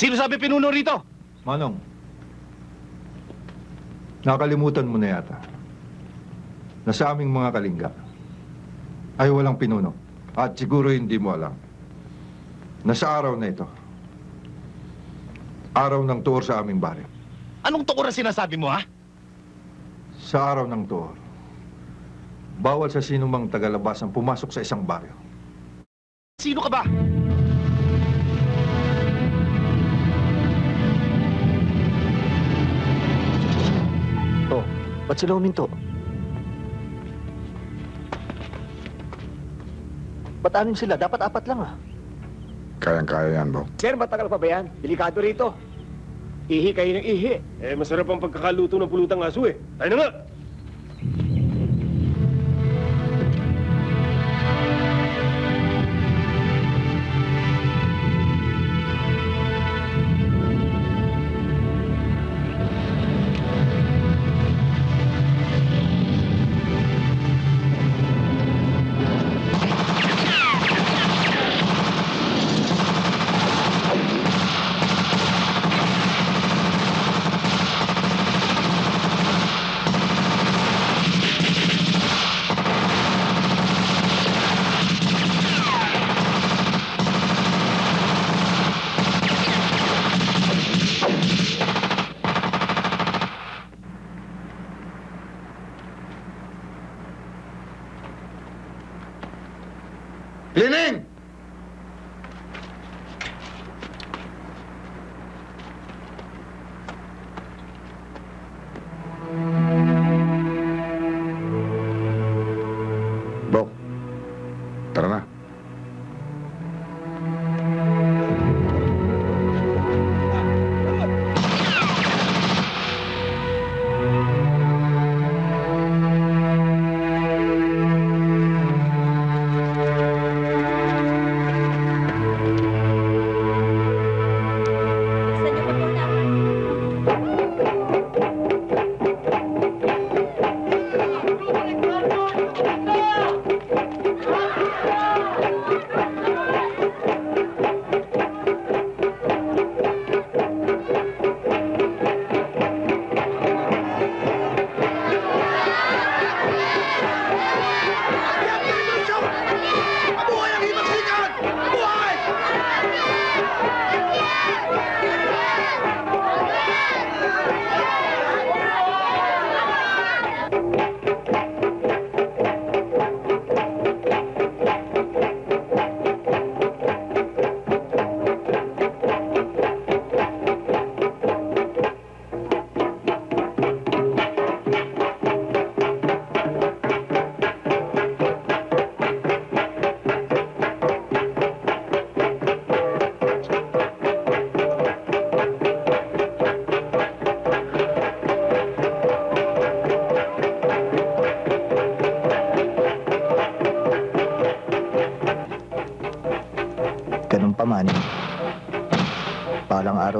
Sino sabi pinuno rito? Manong, nakalimutan mo na yata na sa aming mga kalingga ay walang pinuno. At siguro hindi mo alam na sa araw na ito, araw ng tuor sa aming baryo. Anong tukor ang sinasabi mo, ha? Sa araw ng tuor, bawal sa sinumang tagalabas ang pumasok sa isang baryo. Sino ka ba? Ba't sila huminto? Ba't anim sila? Dapat apat lang ah. Kayang-kaya yan, Bok. Sir, matagal pa ba yan? Delikado rito. Ihi kayo ng ihi. Eh, masarap ang pagkakaluto ng pulutang aso eh. Tayo na nga!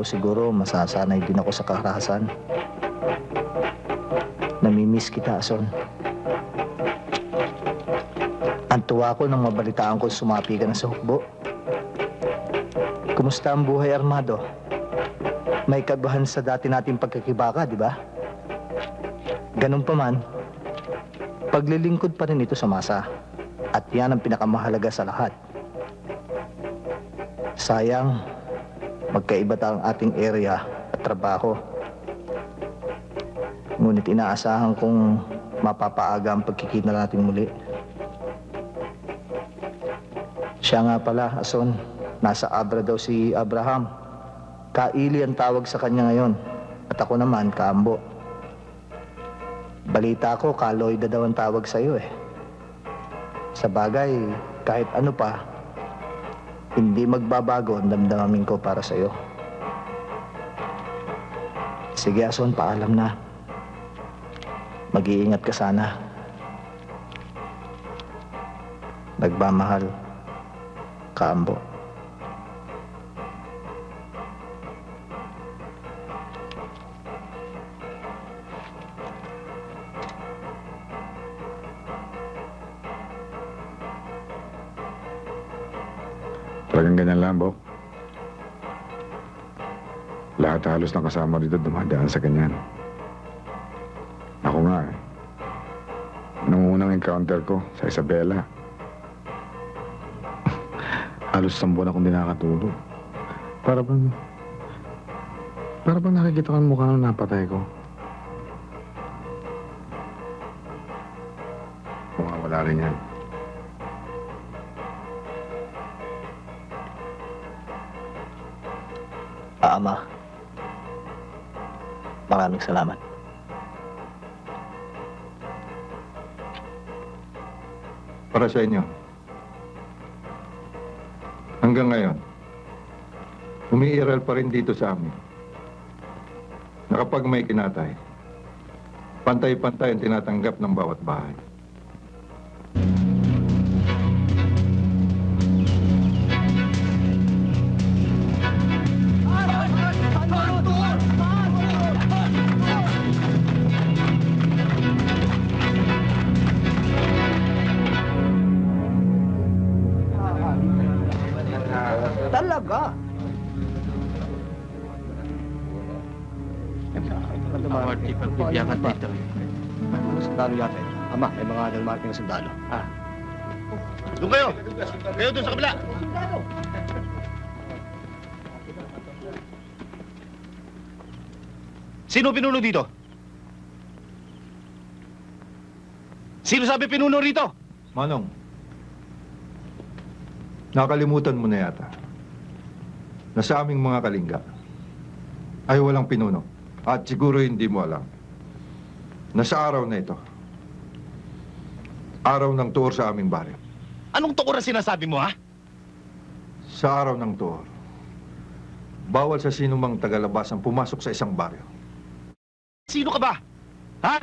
Araw siguro masasanay din ako sa karahasan. Namimiss kita, Ason. Ang tuwa ko nang mabalitaan ko sumapi ka na sa hukbo. Kumusta ang buhay armado? May kabahan sa dati nating pagkakibaka, di ba? Ganun pa man, paglilingkod pa rin ito sa masa. At yan ang pinakamahalaga sa lahat. Sayang, magkaiba ang ating area at trabaho. Ngunit inaasahan kong mapapaaga ang pagkikita natin muli. Siya nga pala, Ason, nasa Abra daw si Abraham. Kaili ang tawag sa kanya ngayon. At ako naman, Kaambo. Balita ko, Kaloida daw ang tawag sa iyo eh. Sa bagay, kahit ano pa, hindi magbabago ang damdamin ko para sa iyo. Sige, Ason, paalam na. Mag-iingat ka sana. Nagmamahal. Kaambo. Ganyan lang, Bok. Lahat halos ng kasama dito dumadaan sa ganyan. Ako nga eh. Nung unang encounter ko sa Isabela, halos isang buwan akong di nakakatulog. Para bang... Para bang nakikita ko ang mukha nung napatay ko. Mawawala rin yan. Salamat. Para sa inyo. Hanggang ngayon, umiiral pa rin dito sa amin. Na kapag may kinatay, pantay-pantay ang tinatanggap ng bawat bahay. Talaga? Marty, pagbibigyan dito. Sundalo yata. Ama, may mga dalmarking na sundalo. Ah. Doon kayo! Kayo doon sa kabila! Sino pinuno dito? Sino sabi pinuno rito? Manong, nakalimutan mo na yata na sa aming mga kalingga ay walang pinuno. At siguro hindi mo alam na sa araw na ito, araw ng tuor sa aming baryo. Anong tukor na sinasabi mo, ha? Sa araw ng tuor, bawal sa sinumang tagalabas ang pumasok sa isang baryo. Sino ka ba? Ha?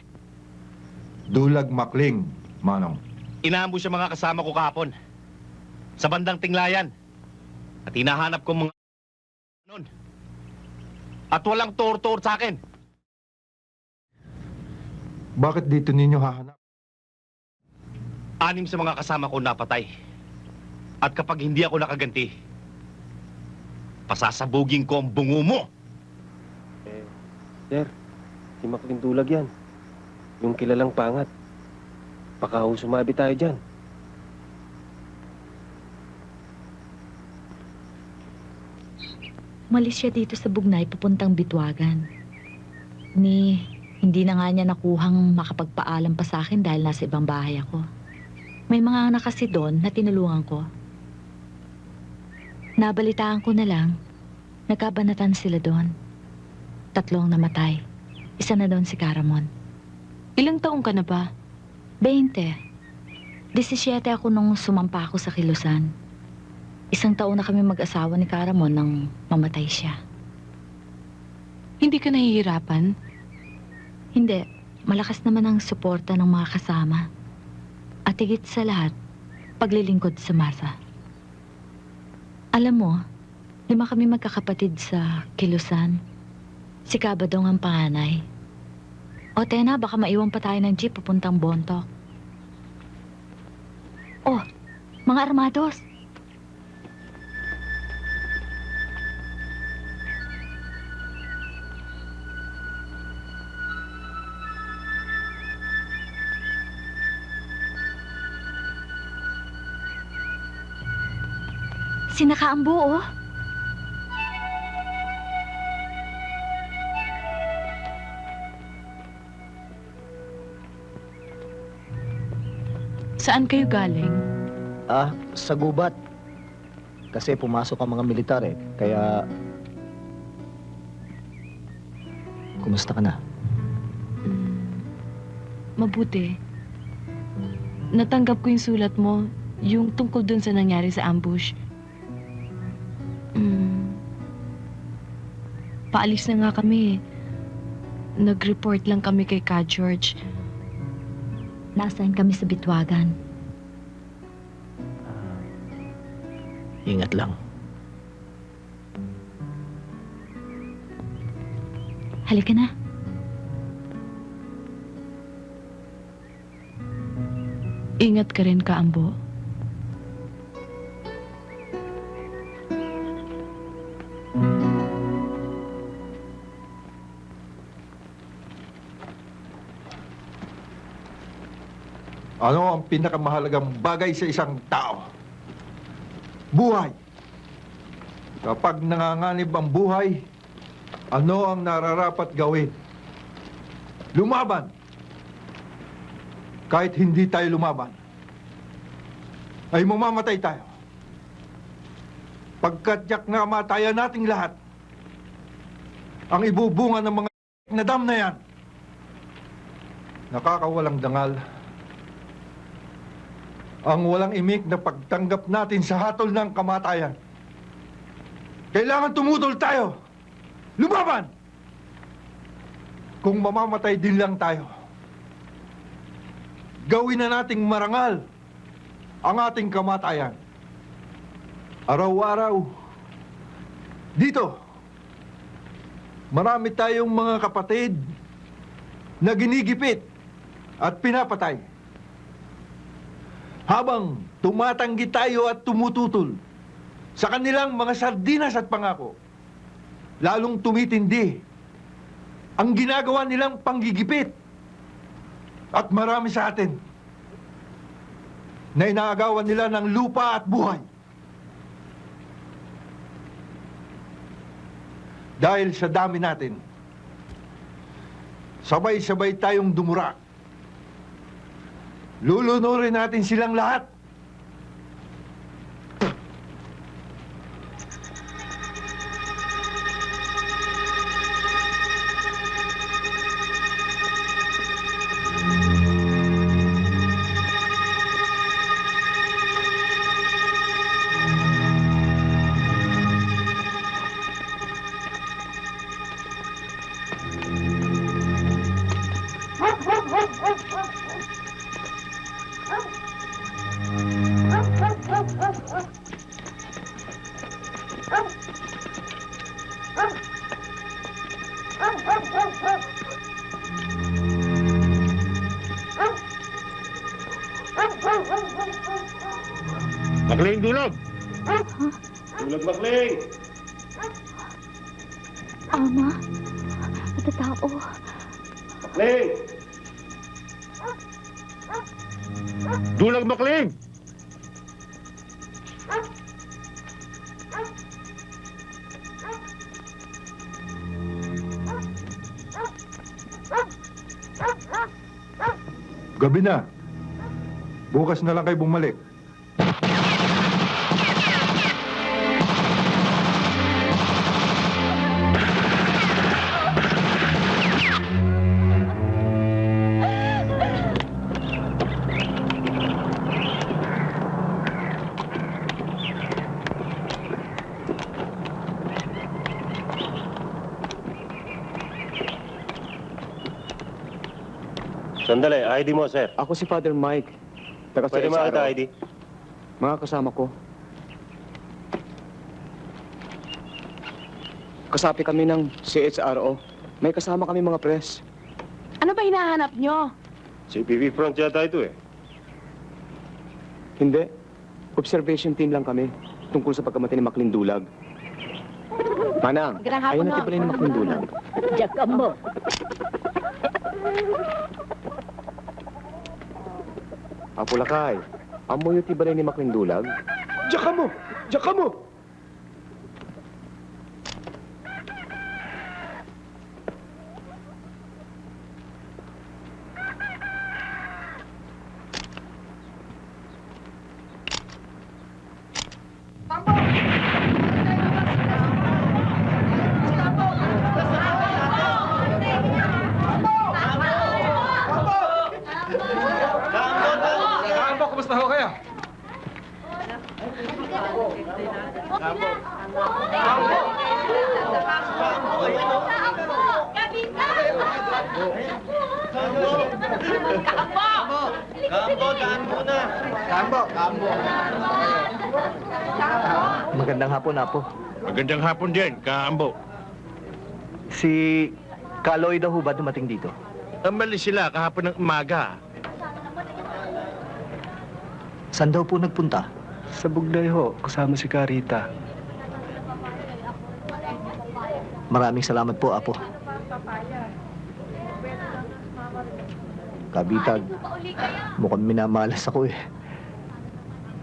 Dulag Makling, Manong. Inaambush ang mga kasama ko kahapon. Sa bandang Tinglayan. At hinahanap ko mga... Nun. At walang tor-tor sa akin. Bakit dito ninyo hahanap? Anim sa mga kasama ko napatay. At kapag hindi ako nakaganti, pasasabugin ko ang bungo mo. Sir, si Maclean Dulag yan. Yung kilalang pangat. Baka ho sumabi tayo dyan. Umalis siya dito sa Bugnay papuntang Bitwagan. Ni, hindi na nga niya nakuhang makapagpaalam pa sa akin dahil nasa ibang bahay ako. May mga anak kasi doon na tinulungan ko. Nabalitaan ko na lang, nagkabanatan sila doon. Tatlong namatay. Isa na doon si Caramon. Ilang taong ka na ba? 20. 17 ako nung sumampa ako sa Kilusan. Isang taon na kami mag-asawa ni Caramon nang mamatay siya. Hindi ka nahihirapan? Hindi. Malakas naman ang suporta ng mga kasama. At higit sa lahat, paglilingkod sa masa. Alam mo, lima kami magkakapatid sa Kilusan. Si Kabadong ang panganay. O Tena, baka maiwan pa tayo ng jeep papuntang Bontok. Oh, mga armados! Sinakaambo, oh. Saan kayo galing? Ah, sa gubat. Kasi pumasok ang mga militar eh. Kaya... Kumusta ka na? Mabuti. Natanggap ko yung sulat mo, yung tungkol dun sa nangyari sa ambush. Paalis na nga kami. Nag-report lang kami kay Ka George. Nasaan kami sa Bitwagan. Ingat lang. Halika na. Ingat ka rin, Kaambo. Ano ang pinakamahalagang bagay sa isang tao? Buhay. Kapag nanganganib ang buhay, ano ang nararapat gawin? Lumaban. Kahit hindi tayo lumaban, ay mamamatay tayo. Pagkat yak na kamatayan nating lahat, ang ibubunga ng mga na dam na yan, nakakawalang dangal, ang walang imik na pagtanggap natin sa hatol ng kamatayan. Kailangan tumutol tayo. Lumaban! Kung mamamatay din lang tayo, gawin na nating marangal ang ating kamatayan. Araw-araw, dito, marami tayong mga kapatid na ginigipit at pinapatay. Habang tumatanggi tayo at tumututol sa kanilang mga sardinas at pangako, lalong tumitindi ang ginagawa nilang panggigipit. At marami sa atin na inaagawan nila ng lupa at buhay. Dahil sa dami natin, sabay-sabay tayong dumura. Lulunurin natin silang lahat. Makling dulog! Dulog Makling! Ama, matatao. Makling! Dulag Makling! Gabi na. Bukas na lang kayo bumalik. Sandali, ID mo, sir. Ako si Father Mike. Taga Pwede sa makita. ID? Mga kasama ko. Kasapi kami ng CHRO. May kasama kami mga press. Ano ba hinahanap nyo? CPV front yata ito eh. Hindi. Observation team lang kami tungkol sa pagkamatay ni Maclean Dulag. Manang, Magandang hapon, ayun no? natin pala ni Maclean Dulag. Apulakay, amoy yung tibalay ni Maclean Dulag? Diyak ka mo! Diyak mo! Magandang hapon, Apo. Magandang hapon din, kaambo. Si Kaloy daw ho ba dumating dito? Amali sila kahapon ng umaga. Saan daw po nagpunta? Sa Bugday ho, kasama si Carita. Maraming salamat po, Apo. Kabitag, mukhang minamalas ako eh.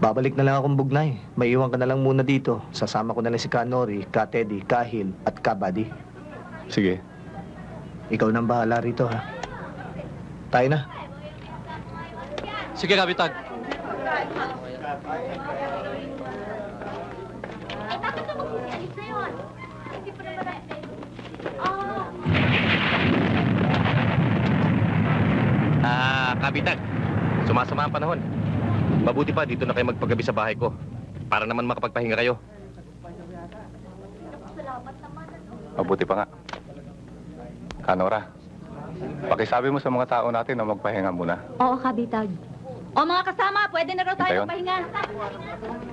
Babalik na lang akong bugnay. Maiwan ka na lang muna dito. Sasama ko na lang si Kanori, Ka Teddy, Kahil, at Kabadi. Sige. Ikaw nang bahala rito ha. Tayo na. Sige, Kabitag. Ah, Kabitag. Sumasama ang panahon. Mabuti pa dito na kayo magpagabi sa bahay ko. Para naman makapagpahinga kayo. Mabuti pa nga. Kanora, pakisabi mo sa mga tao natin na magpahinga muna. Oo, kabitag. O mga kasama, pwede na raw tayo tayo magpahinga.